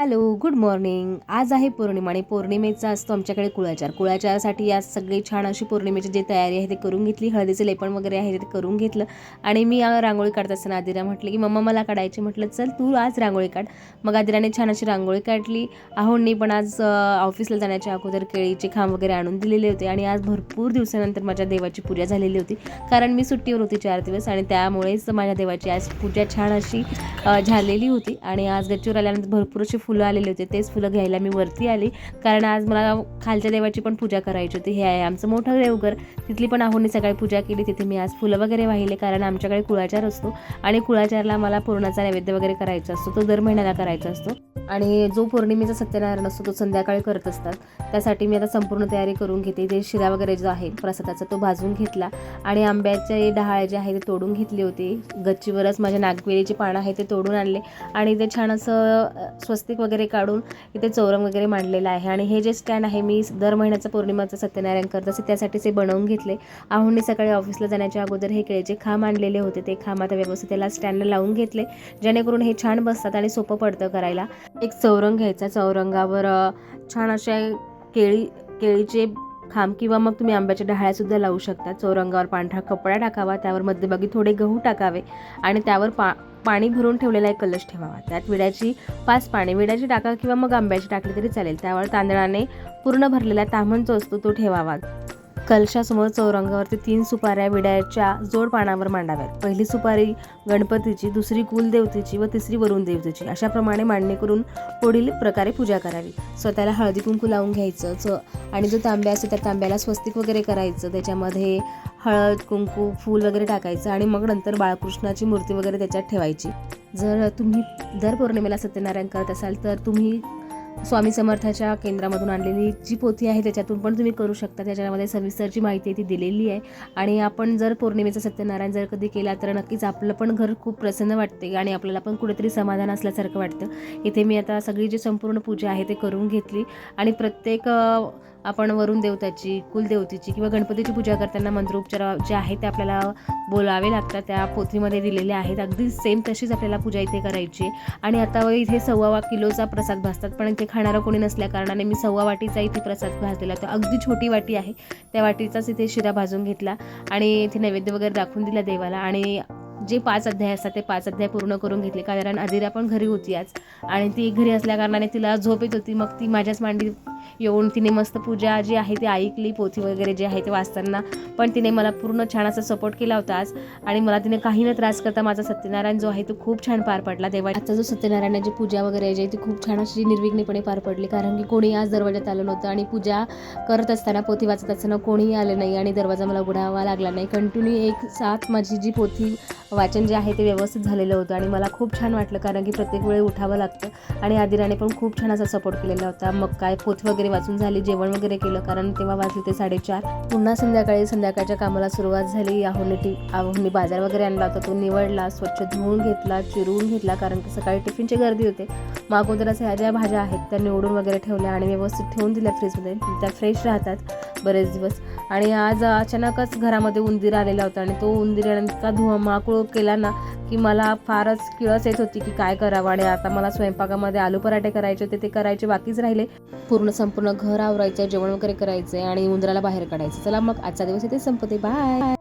Hello good morning. आज आहे पौर्णिमा आणि पौर्णिमेचा असतो आमच्याकडे कुळाचार. कुळाचारासाठी आज सगळी छान अशी पौर्णिमेची जी तयारी आहे ते करून घेतली. हळदीचे लेपण वगैरे आहे ते करून घेतलं. आणि मी रांगोळी काढत असताना आदिरा म्हटलं की मम्मा मला काढायची. म्हटलं चल तू आज रांगोळी काढ. मग आदिराने छान अशी रांगोळी काढली. आहोंनी पण आज ऑफिसला जाण्याच्या अगोदर केळीचे खांब वगैरे आणून दिलेले होते आणि आज भरपूर दिवसानंतर माझ्या देवाची पूजा झालेली होती. कारण मी सुट्टीवर होती चार दिवस आणि त्यामुळेच माझ्या देवाची आज पूजा छान अशी झालेली होती. आणि आज गच्चीवर आल्यानंतर भरपूर अशी फुलं आलेली होती तेच फुलं घ्यायला मी वरती आली. कारण आज मला खालच्या देवाची पण पूजा करायची होती. हे आहे आमचं मोठं देवघर. तिथली पण आहोनी सकाळी पूजा केली. तिथे मी आज फुलं वगैरे वाहिले कारण आमच्याकडे कुळाचार असतो. आणि कुळाचारला मला पूर्णाचा नैवेद्य वगैरे करायचा असतो. तो दर महिन्याला करायचा असतो. आणि जो पौर्णिमेचा सत्यनारायण असतो तो संध्याकाळी करत असतात. त्यासाठी मी आता संपूर्ण तयारी करून घेते. ते शिरा वगैरे जो आहे प्रसादाचा तो भाजून घेतला. आणि आंब्याचे डहाळे जे आहे ते तोडून घेतले होते. गच्चीवरच माझ्या नागवेलीचे पानं आहे ते तोडून आणले. आणि ते छान असं स्वस्तिक वगैरे काढून इथे चौरंग वगैरे मांडलेलं आहे. आणि हे जे स्टँड आहे मी दर महिन्याचं पौर्णिमाचं सत्यनारायण करत. असे त्यासाठीच हे बनवून घेतले. आहोंनी सकाळी ऑफिसला जाण्याच्या अगोदर हे केळीचे खांब आणलेले होते. ते खांब आता व्यवस्थित त्याला स्टँडला लावून घेतले. जेणेकरून हे छान बसतात आणि सोपं पडतं करायला. एक चौरंग घ्यायचा. चौरंगावर छान अशा केळी केळीचे खांब किंवा मग तुम्ही आंब्याच्या डहाळ्यासुद्धा लावू शकता. चौरंगावर पांढरा कपडा टाकावा. त्यावर मध्यभागी थोडे गहू टाकावे. आणि त्यावर पा पाणी भरून ठेवलेला एक कलश ठेवावा. त्यात विड्याची पाच पाणी विड्याची टाका किंवा मग आंब्याची टाकली तरी चालेल. त्यावर तांदळाने पूर्ण भरलेला ताम्हण जो असतो तो ठेवावा. कलशासमोर चौरंगावरती तीन सुपाऱ्या विड्याच्या जोड पानावर मांडाव्यात. पहिली सुपारी गणपतीची दुसरी कुलदेवतेची व तिसरी वरुण देवतेची अशाप्रमाणे मांडणी करून पुढील प्रकारे पूजा करावी. स्वतःला हळदी कुंकू लावून घ्यायचं च आणि जो तांब्या असतो त्या तांब्याला स्वस्तिक वगैरे करायचं. त्याच्यामध्ये हळद कुंकू फूल वगैरे टाकायचं आणि मग नंतर बाळकृष्णाची मूर्ती वगैरे त्याच्यात ठेवायची. जर तुम्ही दर पौर्णिमेला सत्यनारायण करत असाल तर तुम्ही स्वामी समर्थाच्या केंद्रामधून आणलेली जी पोथी आहे त्याच्यातून पण तुम्ही करू शकता. त्याच्यामध्ये सविस्तरची माहिती ती दिलेली आहे. आणि आपण जर पौर्णिमेचा सत्यनारायण जर कधी केला तर नक्कीच आपलं पण घर खूप प्रसन्न वाटते आणि आपल्याला पण कुठेतरी समाधान असल्यासारखं वाटतं. इथे मी आता सगळी जी संपूर्ण पूजा आहे ते करून घेतली. आणि प्रत्येक आपण वरुण देवताची कुलदेवतेची किंवा गणपतीची पूजा करताना मंत्रोपचार जे आहे ते आपल्याला बोलावे लागतात त्या पोथीमध्ये दिलेले आहेत. अगदी सेम तशीच आपल्याला पूजा इथे करायची आणि आता इथे सव्वा किलोचा प्रसाद भासतात पण इथे खाणारं कोणी नसल्या कारणाने मी सव्वा वाटीचा इथे प्रसाद भाजलेला तर अगदी छोटी वाटी आहे. त्या वाटीचाच इथे शिरा भाजून घेतला आणि इथे नैवेद्य वगैरे दाखवून दिला देवाला. आणि जे पाच अध्याय असतात ते पाच अध्याय पूर्ण करून घेतले. कारण अधिरा पण घरी होती आज. आणि ती घरी असल्या कारणाने तिला झोप येत होती. मग ती माझ्याच मांडी येऊन तिने मस्त पूजा जी आहे ती ऐकली पोथी वगैरे जे आहे ते वाचताना. पण तिने मला पूर्ण छान असा सपोर्ट केला होता आज. आणि मला तिने काही न त्रास करता माझा सत्यनारायण जो आहे तो खूप छान पार पडला. देवा आजचा जो सत्यनारायणाची पूजा वगैरे आहे जी ती खूप छान अशी निर्विघ्नपणे पार पडली. कारण की कोणी आज दरवाजात आलं नव्हतं आणि पूजा करत असताना पोथी वाचत असताना कोणीही आलं नाही आणि दरवाजा मला उघडावा लागला नाही. कंटिन्यू एक साथ माझी जी पोथी वाचन जे आहे ते व्यवस्थित झालेलं होतं आणि मला खूप छान वाटलं कारण की प्रत्येक वेळी उठावं लागतं. आणि आदिराने पण खूप छान असा सपोर्ट केलेला होता. मग काय पोत वगैरे वाचून झाली जेवण वगैरे केलं कारण तेव्हा वाजले ते साडेचार. पुन्हा संध्याकाळी संध्याकाळच्या कामाला सुरुवात झाली. याहून टी आहोने बाजार वगैरे आणला होता. तो निवडला स्वच्छ धुवून घेतला चिरून घेतला कारण की सकाळी टिफिनची गर्दी होते. मग अगोदरच ह्या ज्या भाज्या आहेत त्या निवडून वगैरे ठेवल्या आणि व्यवस्थित ठेवून दिल्या फ्रीजमध्ये त्या फ्रेश राहतात बरेच दिवस. आणि आज अचानकच घरामध्ये उंदीर आलेला होता आणि तो उंदीराने इतका केला ना की मला फारच किळस येत होती की काय करावं आणि आता मला स्वयंपाकामध्ये आलू पराठे करायचे होते ते करायचे बाकीच राहिले. पूर्ण संपूर्ण घर आवरायचं जेवण वगैरे करायचं आणि उंदराला बाहेर काढायचं. चला मग आजचा दिवस इथे संपते. बाय